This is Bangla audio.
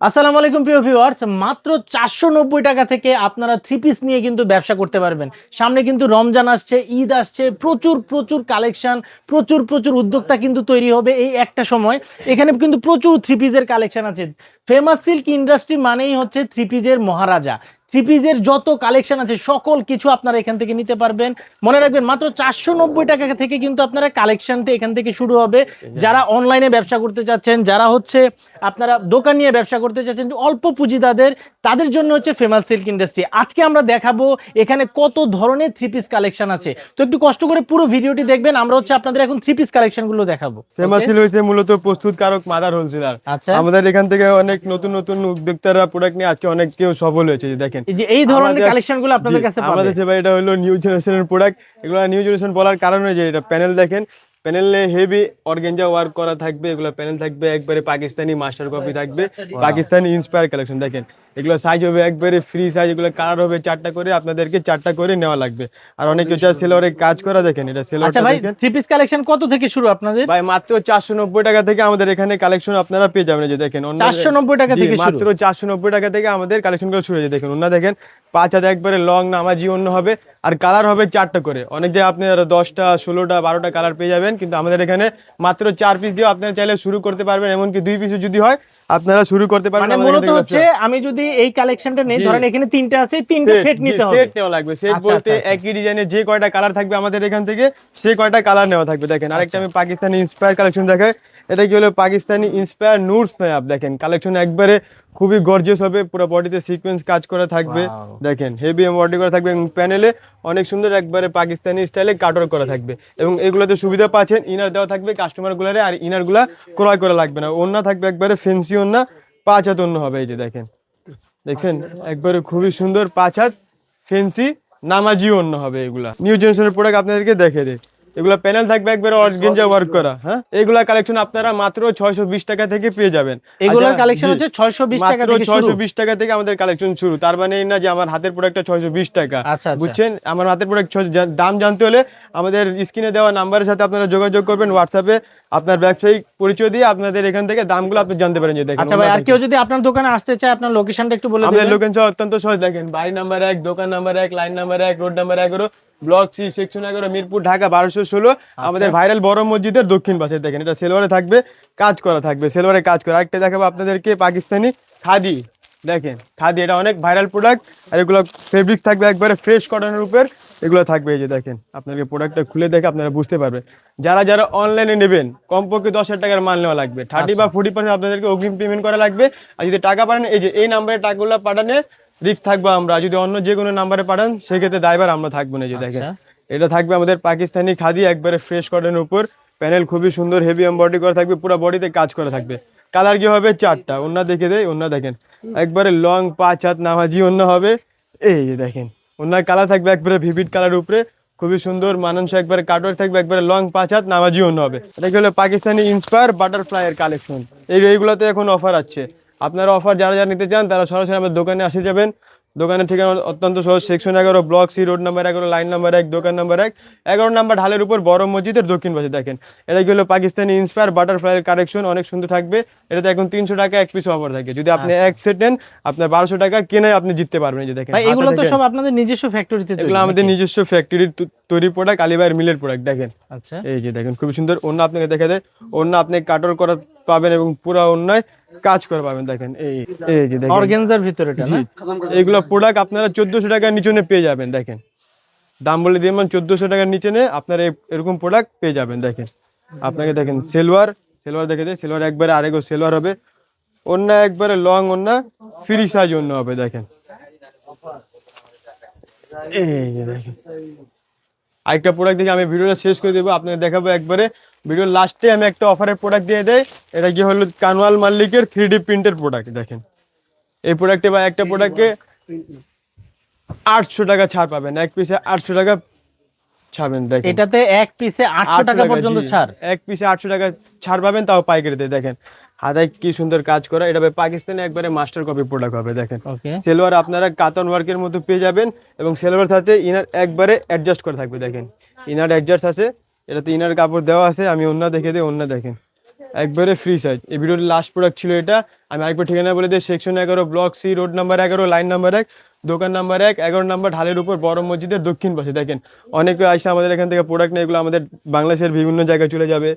আসসালামু আলাইকুম, প্রিয় ভিউয়ার্স মাত্র চারশো নব্বই টাকা থেকে আপনারা থ্রি পিস নিয়ে কিন্তু ব্যবসা করতে পারবেন। সামনে কিন্তু রমজান আসছে, ঈদ আসছে, প্রচুর প্রচুর কালেকশন প্রচুর প্রচুর উদ্যোক্তা কিন্তু তৈরি হবে এই একটা সময়। এখানে কিন্তু প্রচুর থ্রি পিসের কালেকশন আছে। ফেমাস সিল্ক ইন্ডাস্ট্রি মানেই হচ্ছে থ্রি পিসের মহারাজা। থ্রি পিসের যত কালেকশন আছে সকল কিছু আপনারা এখান থেকে নিতে পারবেন। মনে রাখবেন মাত্র চারশো নব্বই টাকা থেকে কিন্তু আপনারা কালেকশনতে এখান থেকে শুরু হবে। যারা অনলাইনে ব্যবসা করতে চাচ্ছেন যারা হচ্ছে আপনারা দোকান নিয়ে ব্যবসা করতে চাচ্ছেন অল্প পুঁজি তাদের তাদের জন্য হচ্ছে ফেমাস সিল্ক ইন্ডাস্ট্রি আজকে আমরা দেখাবো এখানে কত ধরনের থ্রি পিস কালেকশন আছে। তো একটু কষ্ট করে পুরো ভিডিওটি দেখবেন আমরা হচ্ছে আপনাদের এখন থ্রি পিস কালেকশনগুলো দেখাবো। ফেমাস? সিল হয়েছে মূলত প্রস্তুতকারক মাদার হোলসেলার। আচ্ছা। আমাদের এখান থেকে অনেক নতুন নতুন উদ্যোক্তারা প্রোডাক্ট নিয়ে আজকে অনেক কেউ সফল হয়েছে দেখেন। যে এই ধরনের কালেকশনগুলো আপনাদের কাছে পাবে। আমাদের ভাই এটা হলো নিউ জেনারেশনের প্রোডাক্ট এগুলো নিউ জেনারেশন বলার কারণে যে এটা প্যানেল দেখেন। প্যানেলে হেভি অর্গেঞ্জা ওয়ার্ক করা থাকবে এগুলো প্যানেল থাকবে একবারে পাকিস্তানি মাস্টার কপি থাকবে পাকিস্তানি ইন্সপায়ার কালেকশন দেখেন। এগুলো সাইজ হবে একবারে ফ্রি সাইজ এগুলো কালার হবে চারটা করে আপনাদেরকে চারটা করে নেওয়া লাগবে। আর অনেক কিছু সেলরে কাজ করা দেখেন এটা আচ্ছা ভাই থ্রি পিস কালেকশন কত থেকে শুরু আপনাদের? ভাই মাত্র চারশো নব্বই টাকা থেকে আমাদের এখানে কালেকশন আপনারা পেয়ে যাবেন যে দেখেন অন্য- চারশো নব্বই টাকা থেকে শুরু। মাত্র চারশো নব্বই টাকা থেকে আমাদের কালেকশনগুলো শুরু হয়েছে দেখুন অন্য দেখেন পাঁচ হাজার একবারে লং নামাজি অন্য হবে আর কালার হবে চারটা করে। অনেক জায়গায় আপনি দশটা ষোলোটা বারোটা কালার পেয়ে যাবেন কিন্তু আমাদের এখানে মাত্র চার পিস দিয়ে আপনারা চাইলে শুরু করতে পারবেন এমনকি দুই পিস যদি হয় আপনারা শুরু করতে পারবেন মানে মূলত হচ্ছে আমি যদি এই কালেকশনটা নেই ধরেন এখানে তিনটা আছে তিনটা সেট নিতে হবে। সেট নেওয়া লাগবে। সেট আচ্ছা, বলতে আচ্ছা, আচ্ছা। একই ডিজাইনের যে কয়টা কালার থাকবে আমাদের এখান থেকে সেই কয়টা কালার নেওয়া থাকবে দেখেন। আরেকটা আমি পাকিস্তানি ইন্সপায়ার কালেকশন দেখাই। এটা কি হলো পাকিস্তানি ইন্সপায়ার স্ন্যাপ দেখেন। কালেকশন একবারে খুবই গর্জিয়াস হবে পুরো বডিতে সিকোয়েন্স কাজ করা থাকবে। দেখেন হেভি এমব্রয়ডারি করা থাকবে এবং প্যানেলে অনেক সুন্দর একবারে পাকিস্তানি স্টাইলে কাটর করা থাকবে। এবং এগুলোতে সুবিধা পাচ্ছেন ইনার দেওয়া থাকবে কাস্টমার গুলারে আর ইনারগুলা ক্রয় করা লাগবে না। ওন্না থাকবে একবারে ফেন্সি ওন্না পাঁচ হাত অন্য হবে এই যে দেখেন। দেখছেন একবারে খুবই সুন্দর পাঁচ হাত ফেন্সি নামাজি অন্য হবে এগুলা। নিউ জেনারেশনের প্রোডাক্ট আপনাদেরকে দেখে দেয় এগুলা প্যানেল থাকবে একবারে অর্গেঞ্জা ওয়ার্ক করা হ্যাঁ? এগুলা কালেকশন আপনারা মাত্র ছয়শো বিশ টাকা থেকে পেয়ে যাবেন। এগুলোর আচ্ছা, কালেকশন হচ্ছে ছয়শো বিশ টাকা মাত্র থেকে শুরু। ছয়শো বিশ টাকা থেকে আমাদের কালেকশন শুরু। তার মানে এই না যে আমার হাতের প্রোডাক্টটা ছয়শো বিশ টাকা। আচ্ছা আচ্ছা। বুঝছেন? আমার হাতের প্রোডাক্ট দাম জানতে হলে আমাদের স্ক্রিনে দেওয়া নাম্বারের সাথে আপনারা যোগাযোগ করবেন হোয়াটসঅ্যাপে আপনার ব্যবসায়িক পরিচয় দিয়ে আপনাদের এখান থেকে দামগুলো আপনি জানতে পারেন যে দেখেন আচ্ছা ভাই আর কেউ যদি আপনার দোকানে আসতে চায় আপনার লোকেশনটা একটু বলে দিন আমাদের লোকেশন অত্যন্ত সহজ। দেখেন বাড়ি নাম্বার এক দোকান নাম্বার এক লাইন নাম্বার এক রোড নাম্বার এগারো ব্লক সি সেকশন এগারো মিরপুর ঢাকা বারোশো ষোলো। আমাদের ভাইরাল বড় মসজিদের দক্ষিণ পাশে দেখেন এটা সেলোয়ারে থাকবে কাজ করা থাকবে সেলোয়ারে কাজ করা। আরেকটা দেখাবো আপনাদেরকে পাকিস্তানি খাদি। দেখেন খাদি এটা অনেক ভাইরাল প্রোডাক্ট আর এগুলো ফেব্রিক্স থাকবে একবারে ফ্রেশ কটনের উপর এগুলো থাকবে এই যে দেখেন আপনাকে প্রোডাক্টটা খুলে দেখে আপনারা বুঝতে পারবেন। যারা যারা অনলাইনে নেবেন কমপক্ষে দশ হাজার টাকার মাল নেওয়া লাগবে। থার্টি বা ফোর্টি পার্সেন্ট আপনাদেরকে অগ্রিম পেমেন্ট করা লাগবে। আর যদি টাকা পাঠান এই যে এই নাম্বারে টাকাগুলো পাঠানে রিস্ক থাকব আমরা। যদি অন্য যে কোনো নাম্বারে পাঠান সেক্ষেত্রে ড্রাইভার আমরা থাকব না যে দেখেন। আচ্ছা। এটা থাকবে আমাদের পাকিস্তানি খাদি একবারে ফ্রেশ কটনের উপর। প্যানেল খুবই সুন্দর হেভি এমব্রয়ডারি করা থাকবে পুরো বডিতে কাজ করা থাকবে। কালার কি হবে? চারটা। অন্য দেখে দেয় অন্য দেখেন। একবারে লং পাঁচ হাত নামাজি অন্য হবে। এই যে দেখেন অন্যার কালার থাকবে একবারে ভিভিড কালার উপরে। খুবই সুন্দর মানুষ একবারে কাটওয়ার থাকবে একবারে লং পাঁচ হাত নামাজি অন্য হবে। এটা কি হলো? পাকিস্তানি ইন্সপায়ার বাটারফ্লাই এর কালেকশন এই এইগুলোতে এখন অফার আছে। আপনারা অফার যারা যারা নিতে চান তারা সরাসরি আমাদের দোকানে আসে যাবেন। দোকানের ঠিকানা অত্যন্ত সহজ সেকশন এগারো ব্লক সি রোড নাম্বার এগারো লাইন নাম্বার এক দোকান নাম্বার এক। এগারো নাম্বার ঢালের উপর বড় মসজিদের দক্ষিণ পাশে দেখেন। এটা কি হলো পাকিস্তানি ইন্সপায়ার বাটারফ্লাই কালেকশন অনেক সুন্দর থাকবে। এটাতে এখন তিনশো টাকা এক পিস অফার থাকে। যদি আপনি এক সেট নেন আপনার বারোশো টাকা কিনে আপনি জিততে পারবেন যে দেখেন। এগুলো তো সব আপনাদের নিজস্ব ফ্যাক্টরিতে এগুলো আমাদের নিজস্ব ফ্যাক্টরির তৈরি প্রোডাক্ট আলিবাইয়ের মিলের প্রোডাক্ট দেখেন। আচ্ছা। এই যে দেখেন খুবই সুন্দর। অন্য আপনাকে দেখা দেয় অন্য আপনি কাটর করা পাবেন এবং পুরো অন্যায় কাজ করে পাবেন দেখেন এই এই যে দেখেন। অর্গানজার ভিতরে এটা না? এইগুলো প্রোডাক্ট আপনারা চোদ্দশো টাকার নিচে পেয়ে যাবেন দেখেন। দাম বলে দিয়ে মানে চোদ্দশো টাকার নিচে আপনারা এই- এরকম প্রোডাক্ট পেয়ে যাবেন দেখেন। আপনাকে দেখেন সেলোয়ার সেলোয়ার দেখে দেয় সেলোয়ার একবারে আরেকও সেলোয়ার হবে। অন্য একবারে লং অন্য ফ্রি সাইজ অন্য হবে দেখেন। এই দেখেন। আরেকটা প্রোডাক্ট দেখে আমি ভিডিওটা শেষ করে দেবো আপনাকে দেখাবো একবারে। ভিডিওর লাস্টে আমি একটা অফারের প্রোডাক্ট দিয়ে দেয় এটা কি হলো কানওয়াল মাল্লিকের থ্রি ডি প্রিন্টের প্রোডাক্ট দেখেন। এই প্রোডাক্টে বা একটা প্রোডাক্টে আটশো টাকা ছাড় পাবেন এক পিসে আটশো টাকা ছাড়বেন দেখেন। এটাতে এক পিসে আটশো 800 টাকা পর্যন্ত ছাড়। এক পিসে আটশো টাকা ছাড় পাবেন তাও পাইকারিতে দেখেন। হাতায় কি সুন্দর কাজ করা এটা পাকিস্তানে একবারে মাস্টার কপি প্রোডাক্ট হবে দেখেন। সেলোয়ার আপনারা কাতন ওয়ার্কের মতো পেয়ে যাবেন এবং সেলোয়ার সাথে ইনার একবারে অ্যাডজাস্ট করা থাকবে দেখেন। ইনার অ্যাডজাস্ট আছে এটাতে ইনার কাপড় দেওয়া আছে আমি অন্য দেখে দিই অন্য দেখেন। একবারে ফ্রি সাইজ এই ভিডিওর লাস্ট প্রোডাক্ট ছিল এটা আমি আরেকবার ঠিকানা বলে দিই সেকশন এগারো ব্লক সি রোড নাম্বার এগারো লাইন নাম্বার এক। দোকান নাম্বার এক, এগারো নাম্বার ঢালের উপর বড় মসজিদের দক্ষিণ পাশে। দেখেন, অনেকে আসে আমাদের এখান থেকে প্রোডাক্ট নেই এগুলো আমাদের বাংলাদেশের বিভিন্ন জায়গায় চলে যাবে।